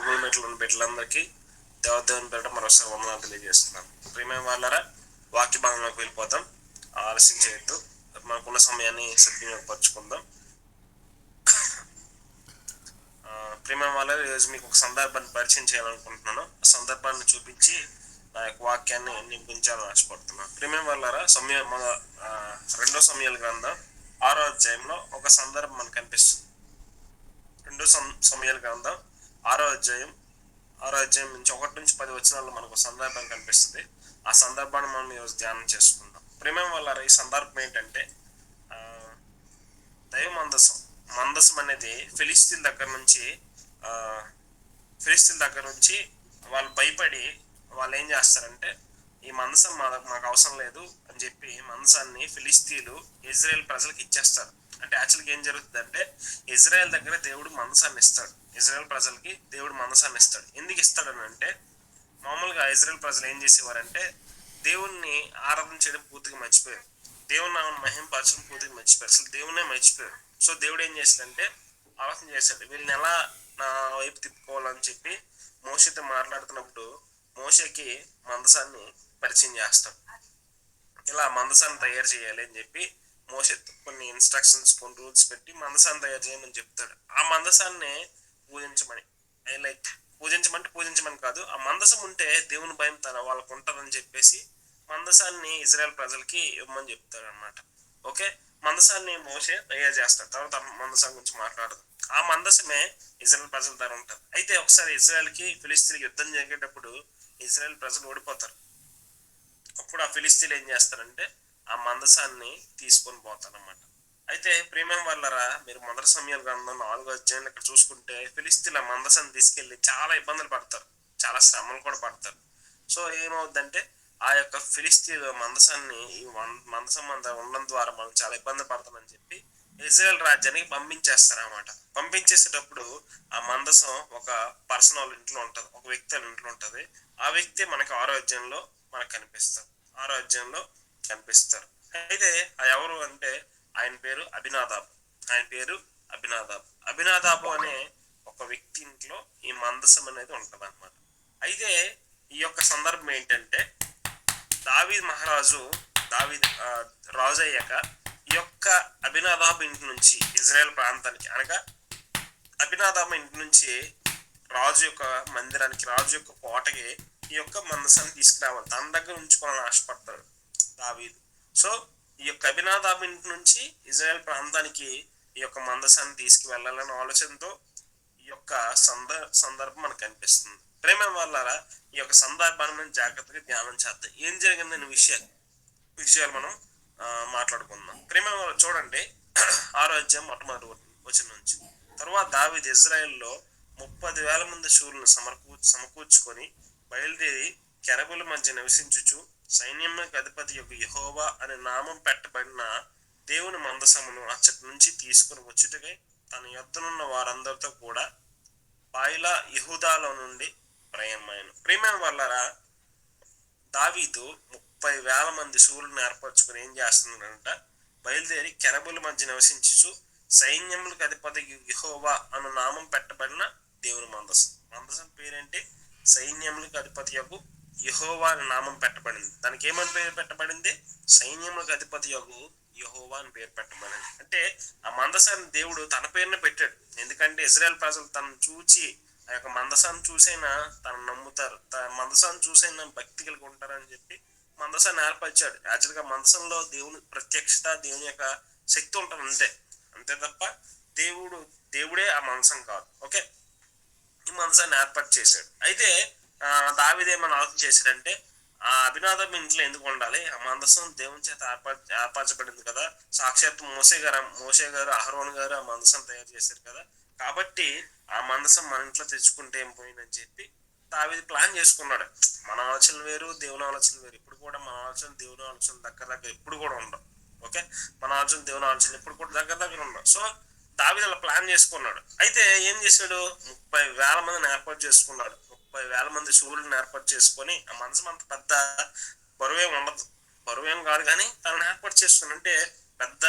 Google మీట్లో ఉన్న బిడ్డలందరికీ దేవదేవుని పేరిట మరోసారి వందనాలు తెలియజేస్తున్నాం ప్రియమైన వాళ్ళరా వాక్య భాగంలోకి వెళ్ళిపోతాం ఆలస్యం చేయొద్దు. మనకున్న సమయాన్ని సద్వినియోగపరచుకుందాం. ఆ, వాళ్ళ ఈరోజు మీకు ఒక సందర్భాన్ని పరిచయం చేయాలనుకుంటున్నాను. ఆ సందర్భాన్ని చూపించి నా యొక్క వాక్యాన్ని నింపించాలని ఆశపడుతున్నాను. ప్రియమైన వాళ్ళరా సమయ మన రెండో సమయాల గ్రంథం ఆరో అధ్యాయంలో ఒక సందర్భం మనకు కనిపిస్తుంది. రెండో సమ సమయాల గ్రంథం ఆరో అధ్యాయం ఆరో అధ్యాయం నుంచి ఒకటి నుంచి పది వచనాల్లో మనకు ఒక సందర్భం కనిపిస్తుంది. ఆ సందర్భాన్ని మనం ఈరోజు ధ్యానం చేసుకుందాం. ప్రేమ వల్ల ఈ సందర్భం ఏంటంటే దైవ మందసం. మందసం అనేది ఫిలిస్తీన్ దగ్గర నుంచి ఫిలిస్తీన్ దగ్గర నుంచి వాళ్ళు భయపడి వాళ్ళు ఏం చేస్తారంటే ఈ మందసం మా మాకు అవసరం లేదు అని చెప్పి మందసాన్ని ఫిలిస్తీన్లు ఇజ్రాయెల్ ప్రజలకు ఇచ్చేస్తారు. అంటే యాక్చువల్గా ఏం జరుగుతుందంటే ఇజ్రాయెల్ దగ్గర దేవుడు మందసాన్ని ఇస్తాడు. ఇజ్రాయెల్ ప్రజలకి దేవుడు మందసాన్ని ఇస్తాడు. ఎందుకు ఇస్తాడని అంటే మామూలుగా ఇజ్రాయెల్ ప్రజలు ఏం చేసేవారంటే దేవుణ్ణి ఆరాధన చేయడం పూర్తిగా మర్చిపోయారు. దేవుని నామం మహింపరచడం పూర్తిగా మర్చిపోయారు. అసలు దేవునే మర్చిపోయారు. సో దేవుడు ఏం చేశాడంటే ఆలోచన చేశాడు. వీళ్ళని ఎలా నా వైపు తిప్పుకోవాలని చెప్పి మోసతో మాట్లాడుతున్నప్పుడు మోసకి మందసాన్ని పరిచయం చేస్తాడు. ఇలా మందసాన్ని తయారు చేయాలి అని చెప్పి మోస కొన్ని ఇన్స్ట్రక్షన్స్ కొన్ని రూల్స్ పెట్టి మందసాన్ని తయారు చేయమని చెప్తాడు. ఆ మందసాన్ని పూజించమని. ఐ లైక్ పూజించమంటే పూజించమని కాదు ఆ మందసం ఉంటే దేవుని భయం తన వాళ్ళకు ఉంటుందని చెప్పేసి మందసాన్ని ఇజ్రాయెల్ ప్రజలకి ఇవ్వమని చెప్తాడు అనమాట ఓకే మందసాన్ని మోసే తయారు చేస్తాడు. తర్వాత ఆ మందసం గురించి మాట్లాడదు. ఆ మందసమే ఇజ్రాయెల్ ప్రజల ధర ఉంటుంది. అయితే ఒకసారి ఇజ్రాయెల్కి ఫిలిస్తీన్ యుద్ధం జరిగేటప్పుడు ఇజ్రాయెల్ ప్రజలు ఓడిపోతారు. అప్పుడు ఆ ఫిలిస్తీన్ ఏం చేస్తారంటే ఆ మందసాన్ని తీసుకొని పోతారనమాట అయితే ప్రీమియం వల్లరా మీరు మొదటి సమయాలు గ్రంథం నాలుగో అధ్యాయులు ఇక్కడ చూసుకుంటే ఫిలిస్తీన్ల మందసాన్ని తీసుకెళ్ళి చాలా ఇబ్బందులు పడతారు. చాలా శ్రమలు కూడా పడతారు. సో ఏమవుద్దంటే ఆ యొక్క ఫిలిస్తీన్ మందసాన్ని ఈ మందసం మంద ఉండడం ద్వారా మనం చాలా ఇబ్బంది పడతామని చెప్పి ఇజ్రాయెల్ రాజ్యానికి పంపించేస్తారు అన్నమాట పంపించేసేటప్పుడు ఆ మందసం ఒక పర్సన్ వాళ్ళ ఇంట్లో ఉంటుంది ఒక వ్యక్తి వాళ్ళ ఇంట్లో ఉంటుంది. ఆ వ్యక్తి మనకి ఆరోగ్యంలో మనకు కనిపిస్తారు ఆరోగ్యంలో కనిపిస్తారు అయితే ఆ ఎవరు అంటే ఆయన పేరు అభినాదాబ్. ఆయన పేరు అభినాదాబ్. అభినాదాబు అనే ఒక వ్యక్తి ఇంట్లో ఈ మందసం అనేది ఉంటుంది అనమాట అయితే ఈ యొక్క సందర్భం ఏంటంటే దావీ మహారాజు దావీద్ రాజు అయ్యాక ఈ యొక్క అభినాదాబ్ ఇంటి నుంచి ఇజ్రాయెల్ ప్రాంతానికి అనగా అభినాదాబ్ ఇంటి నుంచి రాజు యొక్క మందిరానికి రాజు యొక్క కోటకి ఈ యొక్క మందసాన్ని తీసుకురావాలి. తన దగ్గర ఉంచుకోవాలని ఆశపడతాడు దావీదు. సో ఈ యొక్క అభినాదాబ్ ఇంటి నుంచి ఇజ్రాయెల్ ప్రాంతానికి ఈ యొక్క మందసాన్ని తీసుకువెళ్ళాలనే ఆలోచనతో ఈ యొక్క సందర్ సందర్భం మనకు కనిపిస్తుంది. ప్రేమ వల్ల ఈ యొక్క సందర్భాన్ని మనం జాగ్రత్తగా ధ్యానం చేద్దాం. ఏం జరిగిందనే విషయాలు విషయాలు మనం మాట్లాడుకుందాం. ప్రేమ వల్ల చూడండి ఆరోగ్యం మొట్టమొదటి వచ్చిన నుంచి. తర్వాత దావిద్ ఇజ్రాయెల్లో ముప్పది వేల మంది శూరులను సమకూ సమకూర్చుకొని బయలుదేరి కెరబుల మధ్య నివసించుచు సైన్యములకు అధిపతి యొక్క యహోవా అనే నామం పెట్టబడిన దేవుని మందసమును అచ్చటి నుంచి తీసుకుని వచ్చుటకై తన యొద్దనున్న వారందరితో కూడా పాయిలా యహూదాలో నుండి ప్రయాణమైన ప్రేమ వల్లరా దావీదు ముప్పై వేల మంది శూరులను ఏర్పరచుకుని ఏం చేస్తున్నాడంట? బయలుదేరి కెరబుల మధ్య నివసించుచు సైన్యములకు అధిపతి యహోవా అను నామం పెట్టబడిన దేవుని మందసం. మందసం పేరేంటి? సైన్యములకు అధిపతి యొక్క యహోవా అని నామం పెట్టబడింది. దానికి ఏమని పేరు పెట్టబడింది? సైన్యములకు అధిపతి యొక్క యహోవా అని పేరు పెట్టబడింది. అంటే ఆ మందసాన్ని దేవుడు తన పేరునే పెట్టాడు. ఎందుకంటే ఇజ్రాయెల్ ప్రజలు తను చూచి ఆ యొక్క మందసాన్ని చూసైనా తను నమ్ముతారు. తన మందసాన్ని చూసైనా భక్తి కలిగి ఉంటారని చెప్పి మందసాన్ని ఏర్పరిచాడు. యాక్చువల్గా మందసంలో దేవుని ప్రత్యక్షత దేవుని యొక్క శక్తి ఉంటుంది అంతే. అంతే తప్ప దేవుడు దేవుడే ఆ మందసం కాదు. ఓకే? ఈ మనసాన్ని ఏర్పాటు చేశాడు. అయితే ఆ, దావీదేమని ఆలోచన చేశాడంటే ఆ అభినాదం ఇంట్లో ఎందుకు ఉండాలి? ఆ మందసం దేవుని చేత ఏర్పరచబడింది కదా. సాక్షాత్ మోసే గారు మోసే గారు అహరోన్ గారు ఆ మందసం తయారు చేశారు కదా. కాబట్టి ఆ మందసం మన ఇంట్లో తెచ్చుకుంటే ఏం పోయిందని చెప్పి దావీది ప్లాన్ చేసుకున్నాడు. మన ఆలోచనలు వేరు దేవుని ఆలోచనలు వేరు. ఇప్పుడు కూడా మన ఆలోచన దేవుని ఆలోచన దగ్గర దగ్గర ఎప్పుడు కూడా ఉండవు. ఓకే? మన ఆలోచన దేవుని ఆలోచన ఎప్పుడు కూడా దగ్గర దగ్గర ఉండవు. సో దావిది అలా ప్లాన్ చేసుకున్నాడు. అయితే ఏం చేశాడు? ముప్పై వేల మందిని ఏర్పాటు చేసుకున్నాడు. ముప్పై వేల మంది శూరులను ఏర్పాటు చేసుకొని ఆ మనసు అంత పెద్ద బరువేం ఉండదు. బరువేం కాదు కానీ తనని ఏర్పాటు చేసుకుని అంటే పెద్ద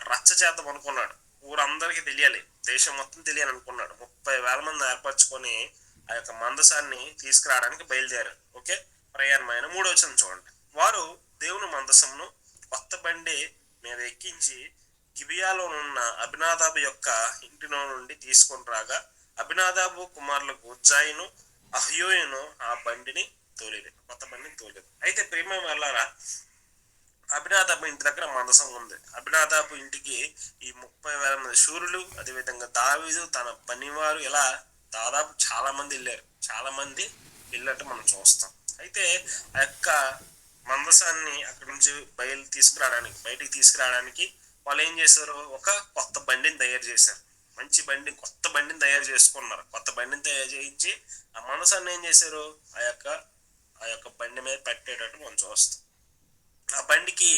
రచ్చ చేద్దాం అనుకున్నాడు. ఊరందరికీ తెలియాలి. దేశం మొత్తం తెలియాలి అనుకున్నాడు. ముప్పై వేల మంది ఏర్పరచుకొని ఆ యొక్క మందసాన్ని తీసుకురావడానికి బయలుదేరారు. ఓకే? ప్రయాణమైన మూడవచనం చూడండి. వారు దేవుని మందసమును కొత్త బండి మీద ఎక్కించి గిబియాలో ఉన్న అభినాదాబు యొక్క ఇంటిలో నుండి తీసుకొని రాగా అభినాదాబు కుమారులకు ఉజ్జాయిను అహ్యోయును ఆ బండిని తోలేదు కొత్త బండిని తోలేదు అయితే ప్రేమ వెళ్ళారా అభినాదాబు ఇంటి దగ్గర మందసం ఉంది. అభినాదాపు ఇంటికి ఈ ముప్పై వేల మంది శూరులు అదేవిధంగా దావీదు తన పనివారు ఇలా దాదాపు చాలా మంది వెళ్ళారు. చాలా మంది వెళ్ళినట్టు మనం చూస్తాం. అయితే ఆ యొక్క మందసాన్ని అక్కడి నుంచి బయలు తీసుకురావడానికి బయటికి తీసుకురావడానికి వాళ్ళు ఏం చేశారు? ఒక కొత్త బండిని తయారు చేశారు. మంచి బండి కొత్త బండిని తయారు చేసుకున్నారు. కొత్త బండిని తయారు చేయించి ఆ మనసాన్ని ఏం చేశారు? ఆ యొక్క ఆ యొక్క బండి మీద పెట్టేటట్టు మనం చూస్తాం ఆ బండికి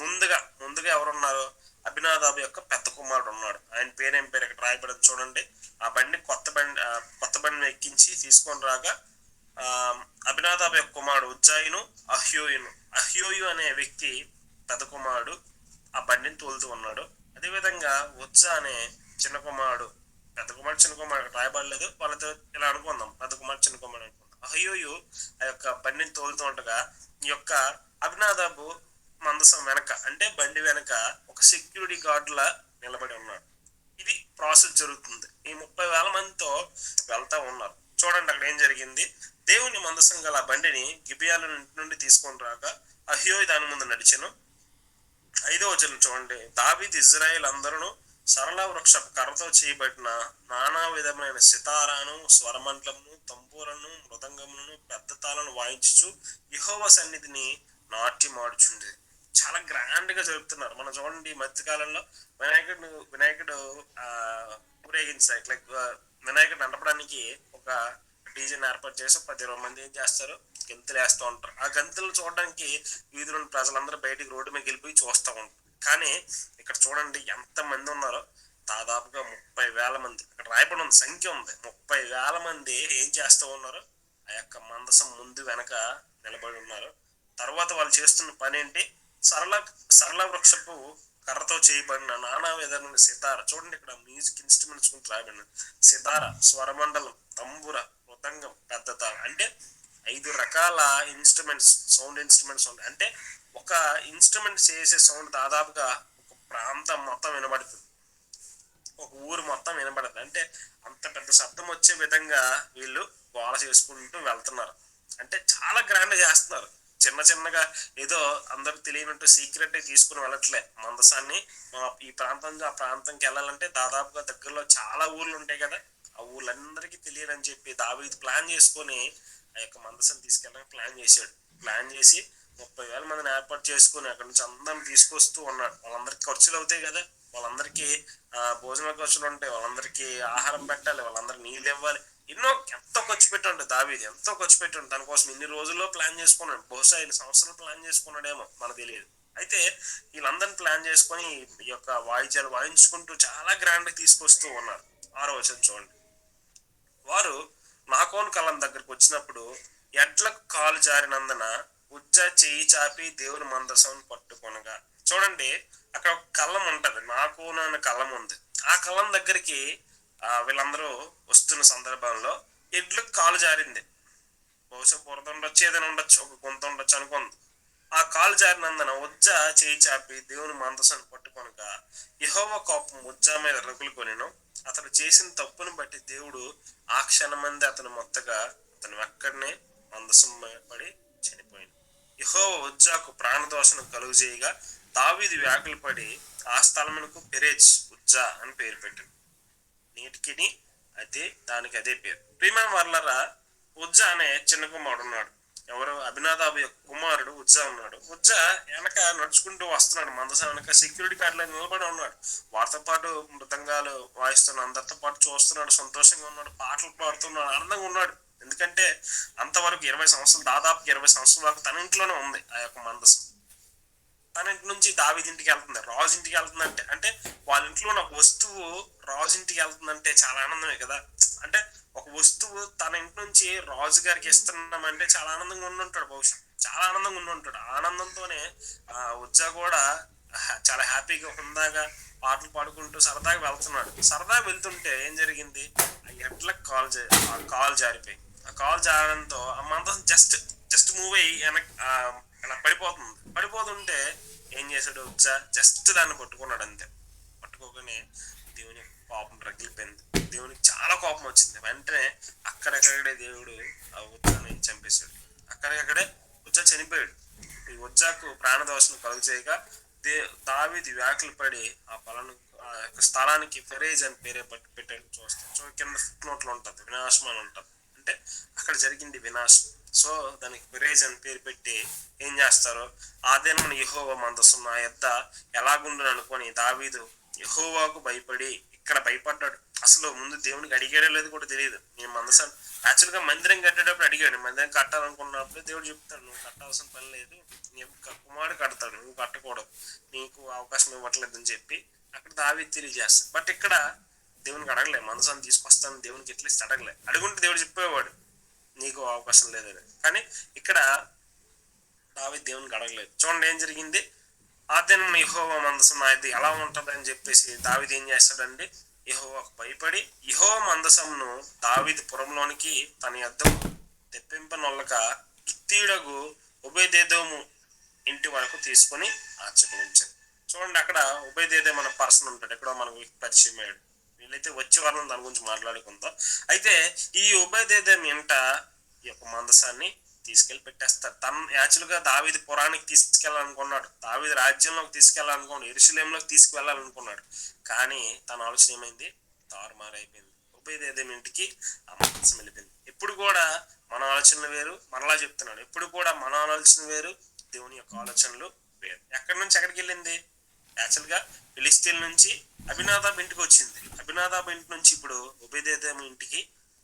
ముందుగా ముందుగా ఎవరున్నారు? అభినాదాబు యొక్క పెద్ద కుమారుడు ఉన్నాడు. ఆయన పేరు ఏం పేరు ఇక్కడ రాయబడింది చూడండి. ఆ బండి కొత్త బండి కొత్త బండిని ఎక్కించి తీసుకొని రాగా ఆ, అభినాదాబు యొక్క కుమారుడు ఉజ్జాయిను అహ్యోయును. అహ్యోయు అనే వ్యక్తి పెద్ద కుమారుడు ఆ బండిని తోలుతూ ఉన్నాడు. అదేవిధంగా ఉజ్జా అనే చిన్న కుమారుడు. పెద్ద కుమారుడు చిన్న కుమారుడు రాయబడలేదు. వాళ్ళతో ఇలా అనుకుందాం. పెద్ద కుమారుడు చిన్న కుమారుడు అనుకుందాం. అహ్యోయు ఆ యొక్క బండిని తోలుతూ ఉండగా ఈ యొక్క అభినాదాబు మందసం వెనక అంటే బండి వెనక ఒక సెక్యూరిటీ గార్డులా నిలబడి ఉన్నాడు. ఇది ప్రాసెస్ జరుగుతుంది. ఈ ముప్పై వేల మందితో వెళ్తా ఉన్నారు. చూడండి అక్కడ ఏం జరిగింది. దేవుని మందసం గల బండిని గిబియాల నుండి తీసుకొని రాక అహ్యోయ్ దాని ముందు నడిచను. ఐదో వచనం చూడండి. దావిద్ ఇజ్రాయెల్ అందరూ సరళ వృక్ష కర్రతో చేయబడిన నానా విధమైన సితారాను స్వరమండలమును తంబూలను మృదంగములను పెద్ద తాళను వాయించుచు యహోవ సన్నిధిని నాట్యమాడుచుండేది చాలా గ్రాండ్గా జరుపుతున్నారు మనం చూడండి ఈ మధ్యకాలంలో వినాయకుడు వినాయకుడు ఊరేగించారు లైక్ వినాయకుడు నడపడానికి ఒక డీజేని ఏర్పాటు చేసి పది ఇరవై మంది ఏం చేస్తారు? గెంతులు వేస్తూ ఉంటారు. ఆ గంతులు చూడడానికి వీధిలోని ప్రజలందరూ బయటికి రోడ్డు మీద వెళ్ళిపోయి చూస్తూ ఉంటారు. కానీ ఇక్కడ చూడండి ఎంత మంది ఉన్నారో. దాదాపుగా ముప్పై వేల మంది. ఇక్కడ రాయబడి ఉంది సంఖ్య ఉంది. ముప్పై వేల మంది ఏం చేస్తూ ఉన్నారు? ఆ యొక్క మందసం ముందు వెనక నిలబడి ఉన్నారు. తర్వాత వాళ్ళు చేస్తున్న పని ఏంటి? సరళ సరళ వృక్షపు కర్రతో చేయబడిన నానా విధమైన సితార. చూడండి ఇక్కడ మ్యూజిక్ ఇన్స్ట్రుమెంట్స్ గురించి రాయబడిన సితార స్వరమండలం తంబుర మృదంగం పెద్దతార. అంటే ఐదు రకాల ఇన్స్ట్రుమెంట్స్ సౌండ్ ఇన్స్ట్రుమెంట్స్ ఉంటాయి. అంటే ఒక ఇన్స్ట్రుమెంట్ చేసే సౌండ్ దాదాపుగా ఒక ప్రాంతం మొత్తం వినబడుతుంది. ఒక ఊరు మొత్తం వినబడదు. అంటే అంత పెద్ద శబ్దం వచ్చే విధంగా వీళ్ళు గోల చేసుకుంటూ వెళ్తున్నారు. అంటే చాలా గ్రాండ్ చేస్తున్నారు. చిన్న చిన్నగా ఏదో అందరూ తెలియనట్టు సీక్రెట్ తీసుకుని వెళ్ళట్లే. మందసాన్ని మా ఈ ప్రాంతం ఆ ప్రాంతంకి వెళ్ళాలంటే దాదాపుగా దగ్గరలో చాలా ఊర్లు ఉంటాయి కదా. ఆ ఊర్లందరికీ తెలియదని చెప్పి దావీ ప్లాన్ చేసుకొని ఆ యొక్క మందసని తీసుకెళ్ళడానికి ప్లాన్ చేశాడు. ప్లాన్ చేసి ముప్పై వేల మందిని ఏర్పాటు చేసుకుని అక్కడ నుంచి అందరం తీసుకొస్తూ ఉన్నాడు. వాళ్ళందరికీ ఖర్చులు అవుతాయి కదా. వాళ్ళందరికీ భోజన ఖర్చులు ఉంటాయి. వాళ్ళందరికీ ఆహారం పెట్టాలి. వాళ్ళందరికీ నీళ్ళు ఇవ్వాలి. ఎన్నో ఎంతో ఖర్చు పెట్టండి దావీది. ఎంతో ఖర్చు పెట్టండి దానికోసం ఇన్ని రోజుల్లో ప్లాన్ చేసుకున్నాడు. బహుశా ఇన్ని సంవత్సరాలు ప్లాన్ చేసుకున్నాడేమో. మనకు తెలియదు. అయితే వీళ్ళందరిని ప్లాన్ చేసుకొని ఈ యొక్క వాయిద్యాలు వాయించుకుంటూ చాలా గ్రాండ్గా తీసుకొస్తూ ఉన్నారు. ఆరో వచ్చిన చూడండి. వారు నాకోను కలం దగ్గరకు వచ్చినప్పుడు ఎడ్లకు కాలు జారినందున ఉజ్జ చేయి చాపి దేవుని మందసం పట్టుకొనగా. చూడండి అక్కడ ఒక కళ్ళం ఉంటది. నాకోను అనే కళ్ళం ఉంది. ఆ కళ్ళం దగ్గరికి వీళ్ళందరూ వస్తున్న సందర్భంలో ఎడ్లకు కాలు జారింది. బహుశా బురద ఉండొచ్చు ఏదైనా ఉండొచ్చు ఒక గుంత ఉండొచ్చు అనుకుంది. ఆ కాలు జారినందున ఉజ్జ చేయి చాపి దేవుని మందసాన్ని పట్టుకొనగా యెహోవా కోపం ఉజ్జ మీద రగులు అతను చేసిన తప్పును బట్టి దేవుడు ఆ క్షణమంది అతను మొత్తగా అతను అక్కడనే మందసం పడి చనిపోయింది యహో ఉజ్జాకు ప్రాణదోషను కలుగు చేయగా దావీదు వ్యాకులు పడి ఆ స్థలమునకు పెరేజ్ ఉజ్జా అని పేరు పెట్టాడు. నీటికిని అదే దానికి అదే పేరు. ప్రియమైన వర్లరా ఉజ్జా అనే చిన్న కుమారుడు ఉన్నాడు. ఎవరు? అభినాదాబు యొక్క కుమారుడు ఉజ్జా ఉన్నాడు. ఉజ్జా వెనక నడుచుకుంటూ వస్తున్నాడు. మందస వెనక సెక్యూరిటీ గార్డులో నిలబడి ఉన్నాడు. వారితో పాటు మృతంగాలు వాయిస్తున్నాడు. అందరితో పాటు చూస్తున్నాడు. సంతోషంగా ఉన్నాడు. పాటలు పాడుతున్నాడు. ఆనందంగా ఉన్నాడు. ఎందుకంటే అంతవరకు ఇరవై సంవత్సరాలు దాదాపు ఇరవై సంవత్సరాల వరకు తన ఇంట్లోనే ఉంది ఆ యొక్క మందసం. తన ఇంటి నుంచి దావిదింటికి వెళ్తుంది. రాజు ఇంటికి వెళ్తుంది అంటే అంటే వాళ్ళ ఇంట్లో ఉన్న వస్తువు రాజు ఇంటికి వెళ్తుందంటే చాలా ఆనందమే కదా. అంటే ఒక వస్తువు తన ఇంటి నుంచి రాజు గారికి ఇస్తున్నామంటే చాలా ఆనందంగా ఉండి ఉంటాడు బహుశా. చాలా ఆనందంగా ఉండి ఉంటాడు ఆనందంతోనే ఆ ఉజ్జా కూడా చాలా హ్యాపీగా హుందాగా పాటలు పాడుకుంటూ సరదాగా వెళ్తున్నాడు. సరదాగా వెళ్తుంటే ఏం జరిగింది? ఆ ఎడ్లకు కాల్ ఆ కాల్ జారిపోయి. ఆ కాల్ జారడంతో ఆ మందసం జస్ట్ జస్ట్ మూవ్ అయ్యి వెనక్ పడిపోతుంది. పడిపోతుంటే ఏం చేశాడు ఉజ్జా? జస్ట్ దాన్ని పట్టుకున్నాడు అంతే. పట్టుకోగానే దేవుని పాపం రగిలిపోయింది. దేవునికి చాలా కోపం వచ్చింది. వెంటనే అక్కడక్కడే దేవుడు ఆ ఉజ్జాని చంపేశాడు. అక్కడికక్కడే ఉజ్జా చనిపోయాడు. ఈ ఉజ్జాకు ప్రాణదోషం కలుగు చేయగా దే దావిది వ్యాకులు పడి ఆ పొలను ఆ యొక్క స్థలానికి ఫెరేజ్ అని పేరే పట్టి పెట్టాడు. చూస్తాం సో కింద ఫుట్ నోట్లో ఉంటుంది. వినాశం అని ఉంటుంది. అంటే అక్కడ జరిగింది వినాశం. సో దానికి ఫెరేజ్ అని పేరు పెట్టి ఏం చేస్తారు ఆదే మన యహోవా మందసం నా యొద్ద ఎలాగుండును అనుకొని దావీదు యహోవాకు భయపడి ఇక్కడ భయపడ్డాడు? అసలు ముందు దేవునికి అడిగాడో లేదు కూడా తెలియదు. నేను మందసాన్ని యాక్చువల్గా మందిరం కట్టేటప్పుడు అడిగాడు. మందిరం కట్టాలనుకున్నప్పుడు దేవుడు చెప్తాడు నువ్వు కట్టాల్సిన పని లేదు. నీ కుమారుడు కడతాడు నువ్వు కట్టకూడదు. నీకు అవకాశం ఇవ్వట్లేదు అని చెప్పి అక్కడ దావి తెలియజేస్తాడు. బట్ ఇక్కడ దేవునికి అడగలే. మనసాన్ని తీసుకొస్తాను దేవునికి ఎట్లీస్ట్ అడగలే. అడుగుంటే దేవుడు చెప్పేవాడు నీకు అవకాశం లేదని. కానీ ఇక్కడ దావి దేవునికి అడగలేదు. చూడండి ఏం జరిగింది? ఆ దినం యహోవ మందసం నా ఎలా ఉంటుందని అని చెప్పేసి దావిది ఏం చేస్తాడండి యహోవాకు భయపడి యహో మందసంను దావిది పురంలోనికి తన యొద్దకు తెప్పింపనొల్లక గిత్తీయుడగు ఉభయదేదోము ఇంటి వరకు తీసుకొని ఆచరించారు చూడండి అక్కడ ఉభయదేదే మన పర్సన్ ఉంటాడు ఎక్కడో మనకు పరిచయం అయ్యాడు. వీళ్ళైతే వచ్చే వారం దాని గురించి మాట్లాడుకుందాం. అయితే ఈ ఉభయదేదం ఇంట ఈ యొక్క మందసాన్ని తీసుకెళ్ళి పెట్టేస్తారు. తన యాచువల్గా గా పురానికి తీసుకెళ్ళాలనుకున్నాడు. దావిది రాజ్యంలోకి తీసుకెళ్ళాలనుకున్నాడు. ఎరుసలేంలోకి తీసుకువెళ్ళాలనుకున్నాడు కానీ తన ఆలోచన ఏమైంది? తారుమారైపోయింది. ఉపయోగం ఇంటికి ఆ వెళ్ళిపోయింది. ఎప్పుడు కూడా మన ఆలోచనలు వేరు మనలా చెప్తున్నాడు. ఎప్పుడు కూడా మన ఆలోచన వేరు దేవుని యొక్క ఆలోచనలు వేరు. ఎక్కడి నుంచి ఎక్కడికి వెళ్ళింది? యాక్చువల్గా ఫిలిస్తీన్ నుంచి అభినాదాబ్ ఇంటికి వచ్చింది. అభినాదాబ్ ఇంటి నుంచి ఇప్పుడు ఉభయదేదేమ ఇంటికి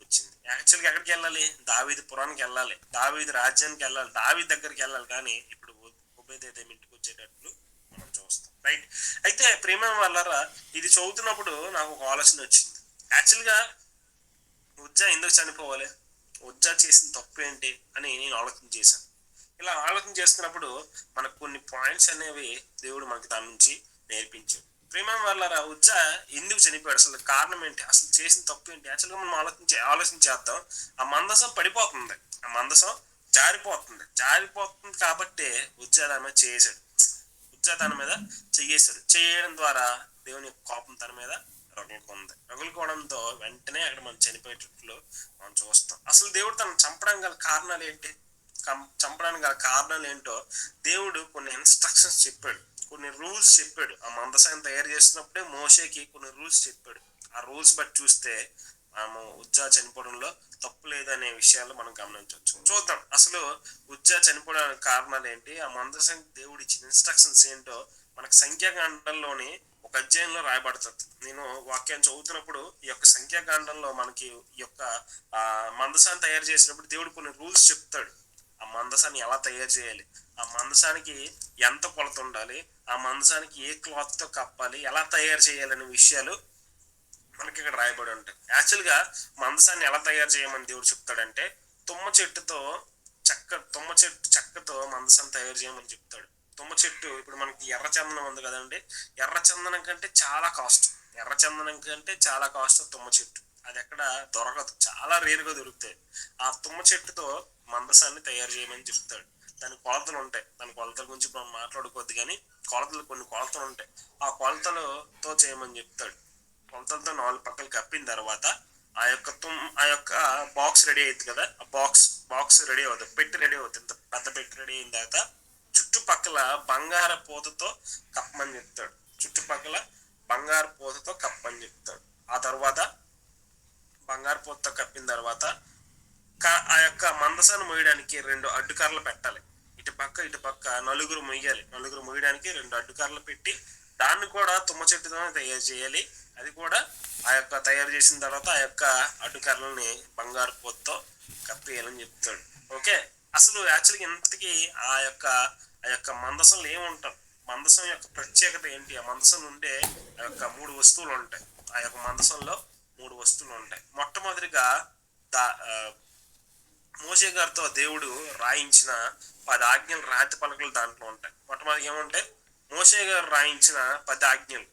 అనిపించింది. యాక్చువల్గా ఎక్కడికి వెళ్ళాలి? దావీది పురానికి వెళ్ళాలి. దావీది రాజ్యానికి వెళ్ళాలి. దావీది దగ్గరికి వెళ్ళాలి. కానీ ఇప్పుడు ఉభయదేదేమి ఇంటికి వచ్చేటట్లు మనం చూస్తాం. రైట్ అయితే ప్రేమ వల్లరా ఇది చదువుతున్నప్పుడు నాకు ఒక ఆలోచన వచ్చింది. యాక్చువల్గా ఉజ్జా ఎందుకు చనిపోవాలి? ఉజ్జా చేసిన తప్పు ఏంటి అని నేను ఆలోచన చేశాను. ఇలా ఆలోచన చేస్తున్నప్పుడు మనకు కొన్ని పాయింట్స్ అనేవి దేవుడు మనకి దాని నుంచి నేర్పించాడు. ప్రేమ వాళ్ళ ఉజ్జా ఎందుకు చనిపోయాడు? అసలు కారణం ఏంటి? అసలు చేసిన తప్పు ఏంటి? యాక్చువల్గా మనం ఆలోచించే ఆలోచన చేద్దాం. ఆ మందసం పడిపోతుంది. ఆ మందసం జారిపోతుంది. జారిపోతుంది కాబట్టి ఉజ్జా దాని మీద చేసాడు ఉజ్జా దాని మీద చెయ్యేశాడు చేయడం ద్వారా దేవుని యొక్క కోపం తన మీద రగులుకుంది. రగులుకోవడంతో వెంటనే అక్కడ మనం చనిపోయేటట్లు మనం చూస్తాం. అసలు దేవుడు తను చంపడం గల కారణాలు ఏంటి? చంపడానికి గల కారణాలు ఏంటో దేవుడు కొన్ని ఇన్స్ట్రక్షన్స్ చెప్పాడు. కొన్ని రూల్స్ చెప్పాడు. ఆ మందసాన్ని తయారు చేస్తున్నప్పుడే మోషేకి కొన్ని రూల్స్ చెప్పాడు. ఆ రూల్స్ బట్టి చూస్తే మనము ఉజ్జా చనిపోవడంలో తప్పు లేదనే విషయాలు మనం గమనించవచ్చు. చూద్దాం. అసలు ఉజ్జా చనిపోవడానికి కారణాలు ఏంటి? ఆ మందసం దేవుడు ఇచ్చిన ఇన్స్ట్రక్షన్స్ ఏంటో మనకు సంఖ్యాకాండంలోని ఒక అధ్యాయంలో రాయబడుతుంది. నేను వాక్యం చదువుతున్నప్పుడు ఈ యొక్క సంఖ్యాకాండంలో మనకి ఈ యొక్క ఆ మందసాన్ని తయారు చేసినప్పుడు దేవుడు కొన్ని రూల్స్ చెప్తాడు. ఆ మందసాన్ని ఎలా తయారు చేయాలి? ఆ మందసానికి ఎంత కొలత ఉండాలి? ఆ మందసానికి ఏ క్లాత్తో కప్పాలి? ఎలా తయారు చేయాలనే విషయాలు మనకి ఇక్కడ రాయబడి ఉంటాయి. యాక్చువల్గా మందసాన్ని ఎలా తయారు చేయమని దేవుడు చెప్తాడంటే తుమ్మ చెట్టుతో చెక్క తుమ్మ చెట్టు చెక్కతో మందసాన్ని తయారు చేయమని చెప్తాడు. తుమ్మ చెట్టు ఇప్పుడు మనకి ఎర్ర చందనం ఉంది కదండి. ఎర్ర చందనం కంటే చాలా కాస్ట్. ఎర్ర చందనం కంటే చాలా కాస్ట్ తుమ్మ చెట్టు. అది ఎక్కడ దొరకదు. చాలా రేరుగా దొరుకుతాయి. ఆ తుమ్మ చెట్టుతో మందసాన్ని తయారు చేయమని చెప్తాడు. దాని కొలతలు ఉంటాయి. దాని కొలతల గురించి మనం మాట్లాడుకోవద్దు కానీ కొలతలు కొన్ని కొలతలు ఉంటాయి. ఆ కొలతలతో చేయమని చెప్తాడు. కొలతలతో నాలుగు పక్కలు కప్పిన తర్వాత ఆ యొక్క తుమ్ ఆ యొక్క బాక్స్ రెడీ అవుతుంది కదా? ఆ బాక్స్ బాక్స్ రెడీ అవుతుంది పెట్టి రెడీ అవుతుంది ఇంత పెద్ద పెట్టి రెడీ అయిన తర్వాత చుట్టుపక్కల బంగార పూతతో కప్పమని చెప్తాడు. చుట్టుపక్కల బంగారు పూతతో కప్పని చెప్తాడు. ఆ తర్వాత బంగారు పూతతో కప్పిన తర్వాత ఆ యొక్క మందసాన్ని మోయడానికి రెండు అడ్డుకర్రలు పెట్టాలి. ఇటు పక్క ఇటు పక్క నలుగురు మొయ్యాలి. నలుగురు మొయ్యడానికి రెండు అడ్డుకర్రలు పెట్టి దాన్ని కూడా తుమ్మ చెట్టుతోనే తయారు చేయాలి. అది కూడా ఆ యొక్క తయారు చేసిన తర్వాత ఆ యొక్క అడ్డుకర్రలని బంగారు పొత్తో కప్పేయాలని చెప్తాడు. ఓకే? అసలు యాక్చువల్గా ఇంతకీ ఆ యొక్క ఆ యొక్క మందసంలో ఏముంటాం? మందసం యొక్క ప్రత్యేకత ఏంటి? ఆ మందసం ఉండే ఆ యొక్క మూడు వస్తువులు ఉంటాయి. ఆ యొక్క మందసంలో మూడు వస్తువులు ఉంటాయి. మొట్టమొదటిగా దా మోసే గారితో దేవుడు రాయించిన పది ఆజ్ఞలు రాతి పలకలు దాంట్లో ఉంటాయి. మొట్టమొదటి ఏముంటాయి? మోసే గారు రాయించిన పది ఆజ్ఞలు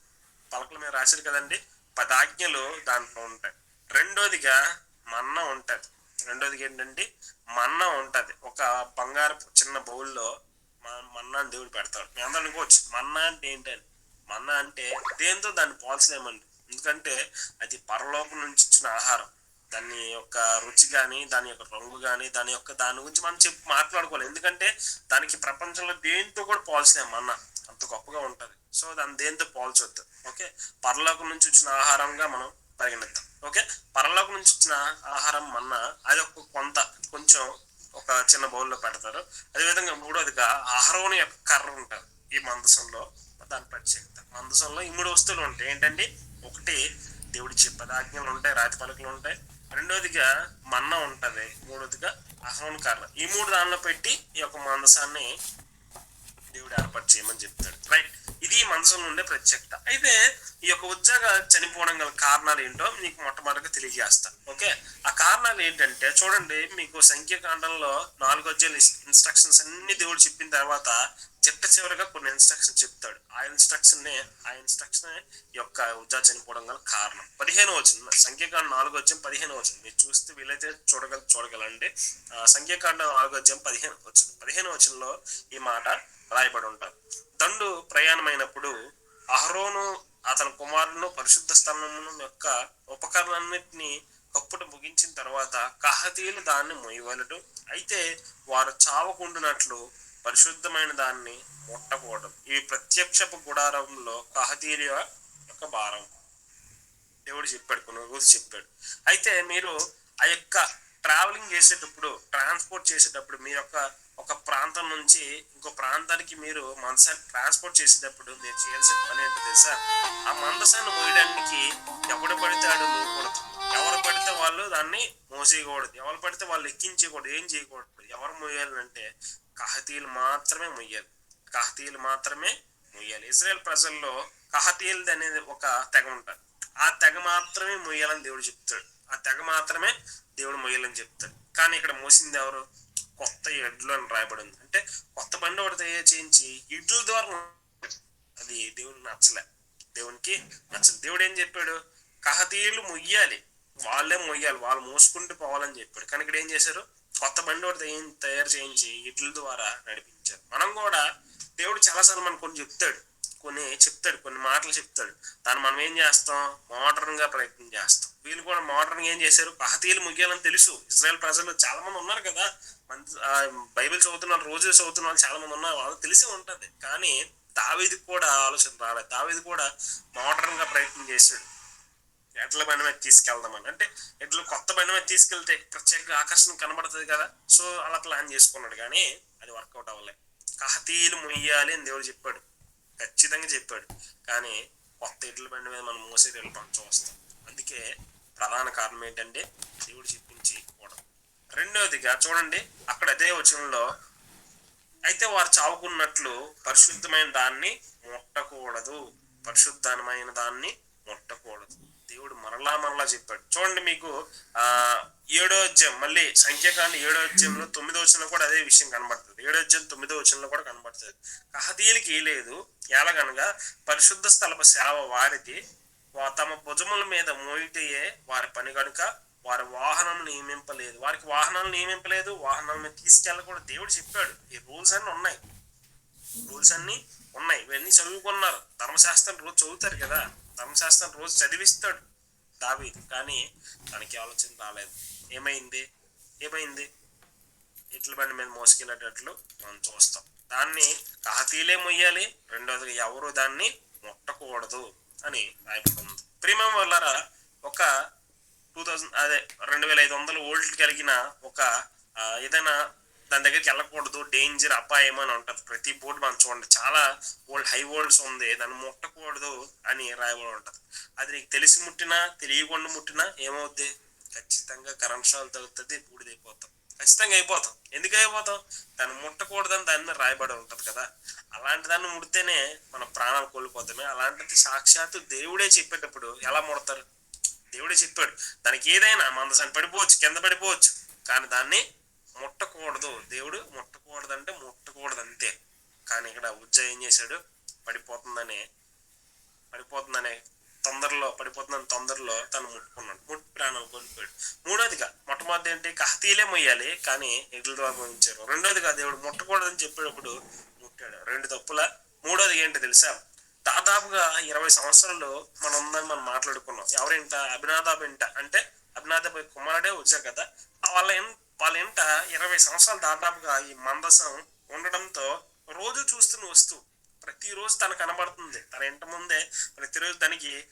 పలకల మీద రాశారు కదండి. పది ఆజ్ఞలు దాంట్లో ఉంటాయి. రెండోదిగా మన్న ఉంటుంది. రెండోదిగా ఏంటంటే మన్న ఉంటుంది. ఒక బంగారు చిన్న బౌల్లో మన్నాని దేవుడు పెడతాడు. మేము అందరూ అనుకోవచ్చు. మన్నా అంటే ఏంటని? మన్నా అంటే దేంతో దాన్ని పోల్చలేమండి. ఎందుకంటే అది పరలోకం నుంచి ఇచ్చిన ఆహారం. దాని యొక్క రుచి కానీ దాని యొక్క రంగు కానీ దాని యొక్క దాని గురించి మనం చెప్పి మాట్లాడుకోవాలి. ఎందుకంటే దానికి ప్రపంచంలో దేంతో కూడా పోల్చలేం మన అంత గొప్పగా ఉంటుంది. సో దాన్ని దేంతో పోల్చొద్దు. ఓకే? పరలోకం నుంచి వచ్చిన ఆహారంగా మనం పరిగణిద్దాం. ఓకే? పరలోకం నుంచి వచ్చిన ఆహారం మన్న అది ఒక కొంత కొంచెం ఒక చిన్న బౌల్లో పెడతారు. అదేవిధంగా మూడోదిగా ఆహారం యొక్క కర్ర ఉంటుంది. ఈ మందసంలో దాని ప్రత్యేకత మందసంలో ఈ మూడు వస్తువులు ఉంటాయి. ఏంటంటే ఒకటి దేవుడి చెప్పదాజ్ఞలు ఉంటాయి రాతి పలకలు ఉంటాయి. రెండోదిగా మన్న ఉంటుంది. మూడోదిగా అహరోన్ కర్ర ఈ మూడు దానిలో పెట్టి ఈ యొక్క మందసాన్ని దేవుడు ఏర్పాటు చేయమని చెప్తాడు. రైట్ ఇది మనసులో ఉండే ప్రత్యేకత అయితే ఈ యొక్క ఉద్యోగ చనిపోవడం గల కారణాలు ఏంటో మీకు మొట్టమొదటిగా తెలియజేస్తా. ఓకే ఆ కారణాలు ఏంటంటే చూడండి మీకు సంఖ్యాకాండంలో నాలుగు అధ్యాయులు ఇన్స్ట్రక్షన్స్ అన్ని దేవుడు చెప్పిన తర్వాత చిట్ట చివరిగా కొన్ని ఇన్స్ట్రక్షన్ చెప్తాడు. ఆ ఇన్స్ట్రక్షన్ ఆ ఇన్స్ట్రక్షన్ యొక్క ఉజా చనిపోవడం గల కారణం. పదిహేను వచ్చింది సంఖ్యాకాండం నాలుగు అధ్యాయం పదిహేను వచ్చింది మీరు చూస్తే వీలైతే చూడగల చూడగలండి. ఆ, నాలుగు అధ్యాయం పదిహేను వచ్చింది పదిహేను వచనంలో ఈ మాట రాయబడి ఉంటారు దండు ప్రయాణమైనప్పుడు అహరోను అతని కుమారులను పరిశుద్ధ స్థలమును యొక్క ఉపకరణాన్నిటిని కప్పుట ముగించిన తర్వాత కహతీలు దాన్ని మొయ్యవలడు అయితే వారు చావకుండునట్లు పరిశుద్ధమైన దాన్ని ముట్టకూడదు. ఇవి ప్రత్యక్షపు గుడారంలో కహతీల యొక్క భారం. దేవుడు చెప్పాడు కొన్ని రోజు చెప్పాడు. అయితే మీరు ఆ యొక్క ట్రావెలింగ్ చేసేటప్పుడు ట్రాన్స్పోర్ట్ చేసేటప్పుడు మీ యొక్క ఒక ప్రాంతం నుంచి ఇంకో ప్రాంతానికి మీరు మందసాన్ని ట్రాన్స్పోర్ట్ చేసేటప్పుడు మీరు చేయాల్సిన పని ఏంటో తెలుసా? ఆ మందసాన్ని మోయడానికి ఎవడు పడితే ఆడు మోయకూడదు ఎవరు పడితే వాళ్ళు దాన్ని మోసేయకూడదు. ఎవరు పడితే వాళ్ళు ఎక్కించకూడదు. ఏం చేయకూడదు? ఎవరు మోయాలంటే కహతీలు మాత్రమే ముయ్యాలి కహతీలు మాత్రమే ముయ్యాలి ఇజ్రాయెల్ ప్రజల్లో కహతీయులది అనేది ఒక తెగ ఉంటుంది. ఆ తెగ మాత్రమే ముయ్యాలని దేవుడు చెప్తాడు. ఆ తెగ మాత్రమే దేవుడు మొయ్యాలని చెప్తాడు. కానీ ఇక్కడ మోసింది ఎవరు? కొత్త ఎడ్లు అని రాయబడి ఉంది. అంటే కొత్త బండి ఒకటి తయారు చేయించి ఇడ్ల ద్వారా అది దేవుడికి నచ్చలే. దేవునికి నచ్చలేదు దేవుడు ఏం చెప్పాడు? కహతీయులు మొయ్యాలి. వాళ్ళే మొయ్యాలి. వాళ్ళు మోసుకుంటూ పోవాలని చెప్పాడు. కానీ ఇక్కడ ఏం చేశారు? కొత్త బండి ఒకటి తయారు- చేయించి ఇడ్ల ద్వారా నడిపించారు. మనం కూడా దేవుడు చాలాసార్లు మనకు కొన్ని చెప్తాడు. కొన్ని చెప్తాడు కొన్ని మాటలు చెప్తాడు. దాన్ని మనం ఏం చేస్తాం? మోడర్న్గా ప్రయత్నం చేస్తాం. వీళ్ళు కూడా మోడర్న్గా ఏం చేశారు? పహతీలు ముగ్యాలని తెలుసు. ఇజ్రాయెల్ ప్రజలు చాలా మంది ఉన్నారు కదా. బైబిల్ చదువుతున్న వాళ్ళు రోజు చదువుతున్న వాళ్ళు చాలా మంది ఉన్నారు. వాళ్ళకి తెలిసే ఉంటుంది. కానీ దావేది కూడా ఆలోచన రాలేదు. దావేది కూడా మోడర్న్గా ప్రయత్నం చేశాడు. ఎడ్ల బండి మీద తీసుకెళ్దామని. అంటే ఎడ్లు కొత్త బండి మీద తీసుకెళ్తే ప్రత్యేక ఆకర్షణ కనబడుతుంది కదా. సో అలా ప్లాన్ చేసుకున్నాడు కానీ అది వర్కౌట్ అవ్వలే. కహతీలు మొయ్యాలి అని దేవుడు చెప్పాడు. ఖచ్చితంగా చెప్పాడు. కానీ కొత్త ఎడ్ల బండి మీద మనం మోసేది వెళ్ళిపోవడం చూస్తాం అందుకే ప్రధాన కారణం ఏంటంటే దేవుడు చెప్పించి కూడా రెండవదిగా చూడండి అక్కడ అదే వచనంలో అయితే వారు చావుకున్నట్లు పరిశుద్ధమైన దాన్ని ముట్టకూడదు. పరిశుద్ధమైన దాన్ని ముట్టకూడదు. దేవుడు మరలా మరలా చెప్పాడు. చూడండి మీకు ఆ ఏడో అధ్యాయం మళ్ళీ సంఖ్యాకాండ ఏడో అధ్యాయంలో తొమ్మిదో వచ్చిన కూడా అదే విషయం కనబడుతుంది. ఏడో అధ్యాయం తొమ్మిదో వచ్చినలో కూడా కనబడుతుంది. కహతీయులకి లేదు. ఎలాగనగా పరిశుద్ధ స్థలపు సేవ వారిది. తమ భుజముల మీద మోయిటయే వారి పని కనుక వారి వాహనం నియమింపలేదు. వారికి వాహనాలు నియమింపలేదు. వాహనాల మీద తీసుకెళ్ళకూడదు దేవుడు చెప్పాడు. ఈ రూల్స్ అన్ని ఉన్నాయి. రూల్స్ అన్ని ఉన్నాయి. ఇవన్నీ చదువుకున్నారు. ధర్మశాస్త్రం రోజు చదువుతారు కదా. ధర్మశాస్త్రం రోజు చదివిస్తాడు దావి కానీ తనకి ఆలోచన రాలేదు. ఏమైంది? ఏమైంది? ఇట్ల బండి మీద మోసుకెళ్ళేటట్లు మనం చూస్తాం. దాన్ని కాతీలే మొయ్యాలి రెండోది ఎవరు దాన్ని ముట్టకూడదు అని రాయబడుతుంది ప్రీమియం వల్లరా ఒక టూ థౌజండ్ అదే రెండు వేల ఐదు వందల ఓల్డ్ కలిగిన ఒక ఏదైనా దాని దగ్గరికి వెళ్ళకూడదు డేంజర్ అపాయం అని ఉంటుంది ప్రతి బోర్డు మనం చూడండి చాలా ఓల్డ్ హై వోల్డ్స్ ఉంది. దాన్ని ముట్టకూడదు అని రాయబడి ఉంటుంది. అది నీకు తెలిసి ముట్టినా తెలియకుండా ముట్టినా ఏమవుద్ది? ఖచ్చితంగా కరెంట్ షాల్ తగ్గుతుంది బూడిదైపోతాం ఖచ్చితంగా అయిపోతాం. ఎందుకు అయిపోతాం? దాన్ని ముట్టకూడదని దాని మీద రాయబడి ఉంటుంది కదా. అలాంటి దాన్ని ముడితేనే మన ప్రాణాలు కోల్పోతామే. అలాంటిది సాక్షాత్తు దేవుడే చెప్పేటప్పుడు ఎలా ముడతారు? దేవుడే చెప్పాడు. దానికి ఏదైనా మందసాన్ని పడిపోవచ్చు కింద పడిపోవచ్చు. కానీ దాన్ని ముట్టకూడదు. దేవుడు ముట్టకూడదు అంటే ముట్టకూడదు అంతే కానీ ఇక్కడ ఉజ్జ ఏం చేశాడు? పడిపోతుందని పడిపోతుందనే తొందరలో పడిపోతుందని తొందరలో తను ముట్టుకున్నాడు. ముట్టి ప్రాణం కోల్పోయాడు. మూడోదిగా మొట్టమొదటి ఏంటి? కహతీలే మొయ్యాలి కానీ ఎగుల ద్వారా మోయించారు రెండోదిగా దేవుడు ముట్టకూడదని చెప్పేటప్పుడు ముట్టాడు. రెండు తప్పుల. మూడోది ఏంటి తెలుసా? దాదాపుగా ఇరవై సంవత్సరాలు మనం ఉందని మనం మాట్లాడుకున్నాం. ఎవరింట? అభినాదాబ్ ఇంట. అంటే అభినాదాబ్ కుమారుడే వచ్చారు కదా. వాళ్ళ ఎంత వాళ్ళ ఇంట ఇరవై సంవత్సరాలు దాదాపుగా ఈ మందసం ఉండడంతో రోజు చూస్తున్న వస్తువు ప్రతిరోజు తను కనబడుతుంది. తన ఇంటి ముందే ప్రతిరోజు దానికి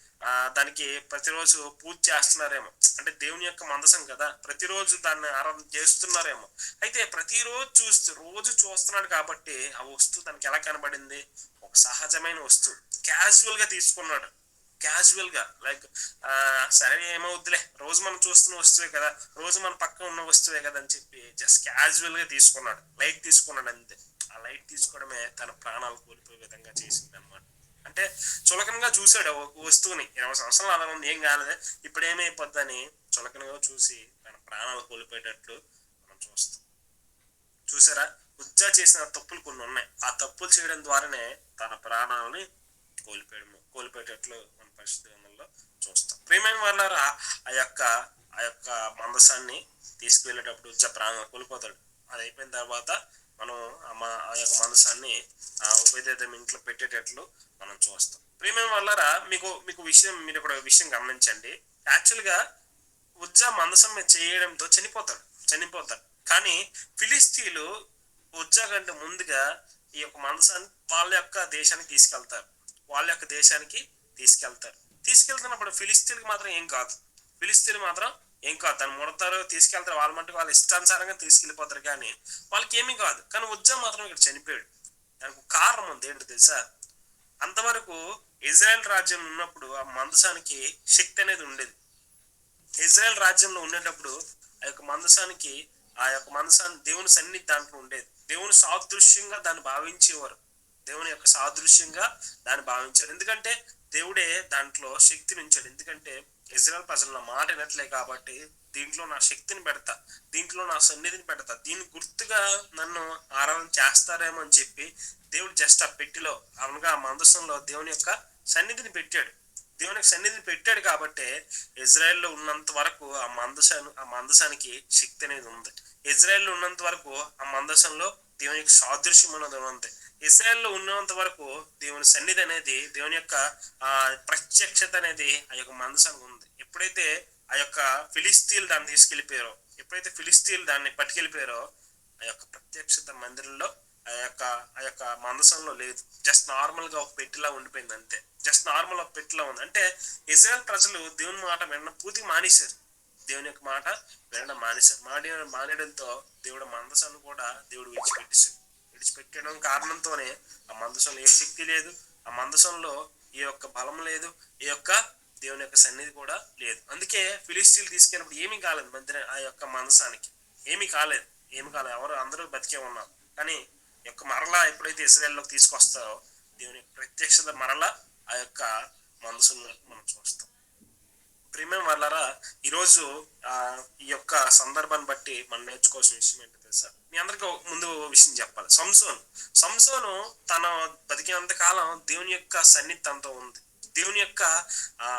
దానికి ప్రతిరోజు పూజ చేస్తున్నారేమో. అంటే దేవుని యొక్క మందసం కదా. ప్రతిరోజు దాన్ని ఆరాధన చేస్తున్నారేమో. అయితే ప్రతిరోజు చూస్తూ రోజు చూస్తున్నాడు కాబట్టి ఆ వస్తువు తనకి ఎలా కనబడింది? ఒక సహజమైన వస్తువు. క్యాజువల్గా తీసుకున్నాడు. క్యాజువల్గా లైక్ ఆ సరే ఏమవుద్దిలే రోజు మనం చూస్తున్న వస్తువే కదా రోజు మన పక్కన ఉన్న వస్తువే కదా అని చెప్పి జస్ట్ క్యాజువల్గా తీసుకున్నాడు. లైట్ తీసుకున్నాడు అంతే. ఆ లైట్ తీసుకోవడమే తన ప్రాణాలు కోల్పోయే విధంగా చేసింది అనమాట అంటే చులకనగా చూశాడు వస్తువుని. ఇరవై సంవత్సరాలు అలా ఉంది ఏం కాలేదు ఇప్పుడు ఏమైపోద్దని చులకనగా చూసి తన ప్రాణాలు కోల్పోయేటట్లు మనం చూస్తాం. చూసారా? ఉజ్జా చేసిన తప్పులు కొన్ని ఉన్నాయి. ఆ తప్పులు చేయడం ద్వారానే తన ప్రాణాలని కోల్పోయడం కోల్పోయేటట్లు మన చూస్తాం. ప్రియమైన వాళ్ళారా ఆ యొక్క ఆ యొక్క మందసాన్ని తీసుకువెళ్ళేటప్పుడు ఉజ్జ కోల్పోతాడు. అది అయిపోయిన తర్వాత మనం ఆ ఆ యొక్క మందసాన్ని ఆ ఉపేదేతం ఇంట్లో పెట్టేటట్లు మనం చూస్తాం. ప్రియమైన వాళ్ళారా మీకు మీకు విషయం మీరు ఇప్పుడు ఒక విషయం గమనించండి. యాక్చువల్గా ఉజ్జా మందసం చేయడంతో చనిపోతాడు చనిపోతాడు. కానీ ఫిలిస్తీన్లు ఉజ్జా కంటే ముందుగా ఈ యొక్క మందసాన్ని వాళ్ళ యొక్క దేశానికి తీసుకెళ్తారు. వాళ్ళ యొక్క దేశానికి తీసుకెళ్తారు. తీసుకెళ్తున్నప్పుడు ఫిలిస్తీన్కి మాత్రం ఏం కాదు. ఫిలిస్తీన్ మాత్రం ఏం కాదు. దాన్ని ముడతారు తీసుకెళ్తారు. వాళ్ళ మట్టుకు వాళ్ళ ఇష్టానుసారంగా తీసుకెళ్ళిపోతారు కానీ వాళ్ళకి ఏమీ కాదు. కానీ ఉజ్జా మాత్రం ఇక్కడ చనిపోయాడు. దానికి కారణం ఉంది. ఏంటో తెలుసా? అంతవరకు ఇజ్రాయెల్ రాజ్యం ఉన్నప్పుడు ఆ మందసానికి శక్తి అనేది ఉండేది. ఇజ్రాయెల్ రాజ్యంలో ఉండేటప్పుడు ఆ యొక్క మందసానికి ఆ యొక్క మందసాన్ని దేవుని సన్నిధి దాంట్లో ఉండేది. దేవుని సాదృశ్యంగా దాన్ని భావించేవారు. దేవుని యొక్క సాదృశ్యంగా దాన్ని భావించారు ఎందుకంటే దేవుడే దాంట్లో శక్తిని ఉంచాడు. ఎందుకంటే ఇజ్రాయెల్ ప్రజలు నా మాట వినట్లే కాబట్టి దీంట్లో నా శక్తిని పెడతా దీంట్లో నా సన్నిధిని పెడతా దీని గుర్తుగా నన్ను ఆరాధన చేస్తారేమో అని చెప్పి దేవుడు జస్ట్ ఆ పెట్టిలో అనగా ఆ మందసంలో దేవుని యొక్క సన్నిధిని పెట్టాడు. దేవునికి సన్నిధిని పెట్టాడు కాబట్టి ఇజ్రాయెల్లో ఉన్నంత వరకు ఆ మందసాను ఆ మందసానికి శక్తి అనేది ఉంది. ఇజ్రాయెల్లో ఉన్నంత వరకు ఆ మందసంలో దేవునికి సాదృశ్యం అనేది ఉంది. ఇస్రాయల్లో ఉన్నంత వరకు దేవుని సన్నిధి అనేది దేవుని యొక్క ఆ ప్రత్యక్షత అనేది ఆ యొక్క మందసానికి ఉంది. ఎప్పుడైతే ఆ యొక్క ఫిలిస్తీన్లు దాన్ని తీసుకెళ్ళిపోయారో ఎప్పుడైతే ఫిలిస్తీన్లు దాన్ని పట్టుకెళ్ళిపోయారో ఆ యొక్క ప్రత్యక్షత మందిరంలో ఆ యొక్క ఆ యొక్క మందసంలో లేదు. జస్ట్ నార్మల్గా ఒక పెట్టిలా ఉండిపోయింది అంతే. జస్ట్ నార్మల్ ఒక పెట్టిలా ఉంది. అంటే ఇజ్రాయల్ ప్రజలు దేవుని మాట వినడం పూర్తి మానేశారు. దేవుని యొక్క మాట వినడం మానేశారు. మానే మానేయడంతో దేవుడు మందసాన్ని కూడా దేవుడు విడిచిపెట్టేశాడు. విడిచిపెట్టడం కారణంతోనే ఆ మందసంలో ఏ శక్తి లేదు ఆ మందసంలో ఈ యొక్క బలం లేదు ఈ యొక్క దేవుని యొక్క సన్నిధి కూడా లేదు. అందుకే ఫిలిస్తీన్లు తీసుకెళ్ళినప్పుడు ఏమీ కాలేదు మందిర ఆ యొక్క మందసానికి. ఏమీ కాలేదు ఏమి కాలేదు. ఎవరు అందరూ బతికే ఉన్నారు కానీ యొక్క మరలా ఎప్పుడైతే ఇస్రాయల్లోకి తీసుకొస్తారో దేవుని యొక్క ప్రత్యక్షత మరలా ఆ యొక్క మనసును మనం చూస్తాం. ప్రీమియం వాళ్ళరా ఈరోజు ఆ ఈ యొక్క సందర్భాన్ని బట్టి మనం నేర్చుకోవాల్సిన విషయం ఏంటో తెలుసా? మీ అందరికీ ముందు విషయం చెప్పాలి. సంసోన్. సంసోను తన బతికినంత కాలం దేవుని యొక్క సన్నిధి తనతో ఉంది. దేవుని యొక్క ఆ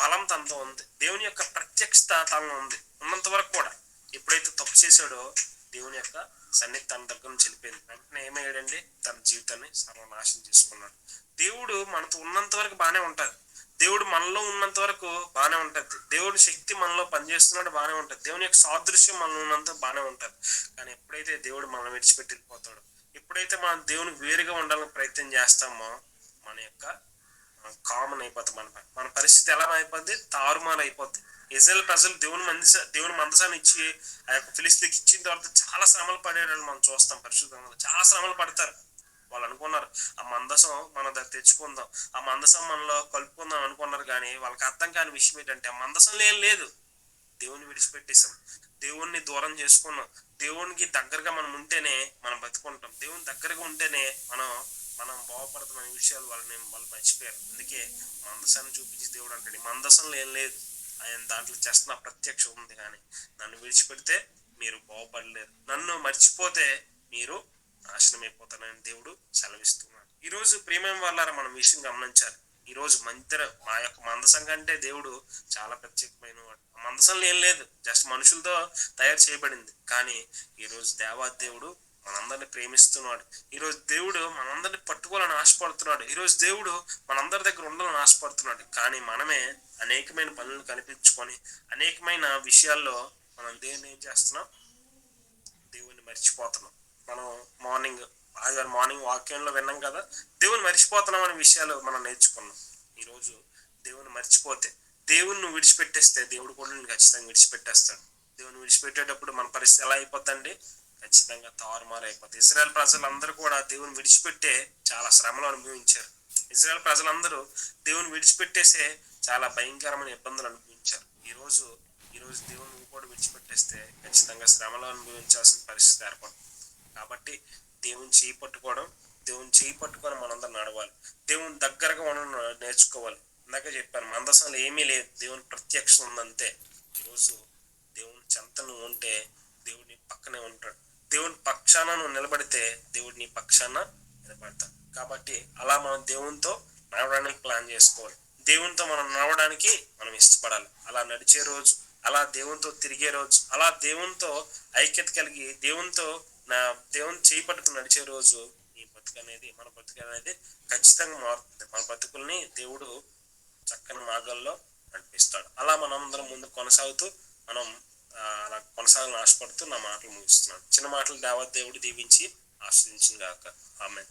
బలం తనతో ఉంది. దేవుని యొక్క ప్రత్యక్షత తనలో ఉంది. ఉన్నంత వరకు కూడా ఎప్పుడైతే తప్పు చేశాడో దేవుని యొక్క సన్నిధి తన దగ్గర నుంచి వెళ్ళిపోయింది. వెంటనే ఏమయ్యాడండి? తన జీవితాన్ని సర్వనాశనం చేసుకున్నాడు. దేవుడు మనతో ఉన్నంత వరకు బాగానే ఉంటాడు. దేవుడు మనలో ఉన్నంత వరకు బాగానే ఉంటుంది. దేవుడి శక్తి మనలో పనిచేస్తున్నాడు బాగానే ఉంటుంది. దేవుని యొక్క సాదృశ్యం మనలో ఉన్నంత బాగానే ఉంటుంది. కానీ ఎప్పుడైతే దేవుడు మనం విడిచిపెట్టి ఎప్పుడైతే మనం దేవునికి వేరుగా ఉండాలని ప్రయత్నం చేస్తామో మన యొక్క కామన్ అయిపోతుంది మన మన పరిస్థితి ఎలా అయిపోద్ది? తారుమారు అయిపోద్ది. ఇజ్రాయల్ ప్రజలు దేవుని మంది దేవుని మందసాన్ని ఇచ్చి ఆ యొక్క ఫిలిస్తీన్కి ఇచ్చిన తర్వాత చాలా శ్రమలు పడేటట్లు మనం చూస్తాం పరిశుద్ధంగా చాలా శ్రమలు పడతారు. వాళ్ళు అనుకున్నారు ఆ మందసం మన దగ్గర తెచ్చుకుందాం. ఆ మందసం మనలో కలుపుకుందాం అనుకున్నారు కానీ వాళ్ళకి అర్థం కాని విషయం ఏంటంటే ఆ మందసం లేని లేదు. దేవుని విడిచిపెట్టేసాం దేవుణ్ణి దూరం చేసుకున్నాం. దేవునికి దగ్గరగా మనం ఉంటేనే మనం బతుకుంటాం. దేవుని దగ్గరగా ఉంటేనే మనం మనం బాగుపడతాం విషయాలు వాళ్ళని వాళ్ళు మర్చిపోయారు. అందుకే మందసాన్ని చూపించి దేవుడు అంటాడు "ఈ మందసంలో ఏం లేదు. ఆయన దాంట్లో చేస్తున్న నా ప్రత్యక్ష ఉంది కానీ నన్ను విడిచిపెడితే మీరు బాగుపడలేరు. నన్ను మర్చిపోతే మీరు నాశనమైపోతానని దేవుడు సెలవిస్తున్నాడు. ఈరోజు ప్రేమం వాళ్ళారా మనం విషయం గమనించాలి. ఈరోజు మందిర మా యొక్క మందసం కంటే దేవుడు చాలా ప్రత్యేకమైన వాడు. ఆ మందసంలో ఏం లేదు జస్ట్ మనుషులతో తయారు చేయబడింది. కానీ ఈరోజు దేవా దేవుడు మనందరిని ప్రేమిస్తున్నాడు. ఈరోజు దేవుడు మనందరిని పట్టుకోవాలని ఆశపడుతున్నాడు. ఈరోజు దేవుడు మనందరి దగ్గర ఉండాలని ఆశపడుతున్నాడు. కానీ మనమే అనేకమైన పనులు కల్పించుకొని అనేకమైన విషయాల్లో మనం దేవుని ఏం చేస్తున్నాం? దేవుని మర్చిపోతున్నాం. మనం మార్నింగ్ ఆదివారం మార్నింగ్ వాక్యంలో విన్నాం కదా దేవుని మర్చిపోతున్నాం అనే విషయాలు మనం నేర్చుకున్నాం. ఈరోజు దేవుని మర్చిపోతే దేవుణ్ణి విడిచిపెట్టేస్తే దేవుడు కూడా నేను ఖచ్చితంగా విడిచిపెట్టేస్తాడు. దేవుని విడిచిపెట్టేటప్పుడు మన పరిస్థితి ఎలా అయిపోద్దండి? ఖచ్చితంగా తారుమారు అయిపోతుంది ఇజ్రాయెల్ ప్రజలందరూ కూడా దేవుని విడిచిపెట్టే చాలా శ్రమలు అనుభవించారు. ఇజ్రాయెల్ ప్రజలందరూ దేవుని విడిచిపెట్టేసే చాలా భయంకరమైన ఇబ్బందులు అనుభవించారు. ఈరోజు ఈరోజు దేవుని కూడా విడిచిపెట్టేస్తే ఖచ్చితంగా శ్రమలు అనుభవించాల్సిన పరిస్థితి ఏర్పడుతుంది. కాబట్టి దేవుని చేయి పట్టుకోవడం దేవుని చేయి పట్టుకొని మనందరం నడవాలి. దేవుని దగ్గరగా మనం నేర్చుకోవాలి. ఇందాక చెప్పాను మందసంలో ఏమీ లేదు. దేవుని ప్రత్యక్షం ఉందంతే. ఈరోజు దేవుని చెంత నువ్వు ఉంటే దేవుడిని పక్కనే ఉంటాడు. దేవుని పక్షాన నువ్వు నిలబడితే దేవుడిని నీ పక్షాన నిలబడతాడు. కాబట్టి అలా మనం దేవునితో నడవడానికి ప్లాన్ చేసుకోవాలి. దేవునితో మనం నడవడానికి మనం ఇష్టపడాలి. అలా నడిచే రోజు అలా దేవునితో తిరిగే రోజు అలా దేవునితో ఐక్యత కలిగి దేవునితో నా దేవుని చేయి పట్టుకుని నడిచే రోజు ఈ బతుకు అనేది మన బతుకు అనేది ఖచ్చితంగా మారుతుంది. మన బతుకుల్ని దేవుడు చక్కని మార్గాల్లో నడిపిస్తాడు. అలా మనం అందరం ముందు కొనసాగుతూ మనం అలా కొనసాగాలని ఆశపడుతూ నా మాటలు ముగిస్తున్నాను. చిన్న మాటలు దేవత దేవుడు దీవించి ఆశ్రయించింది గాక. ఆమె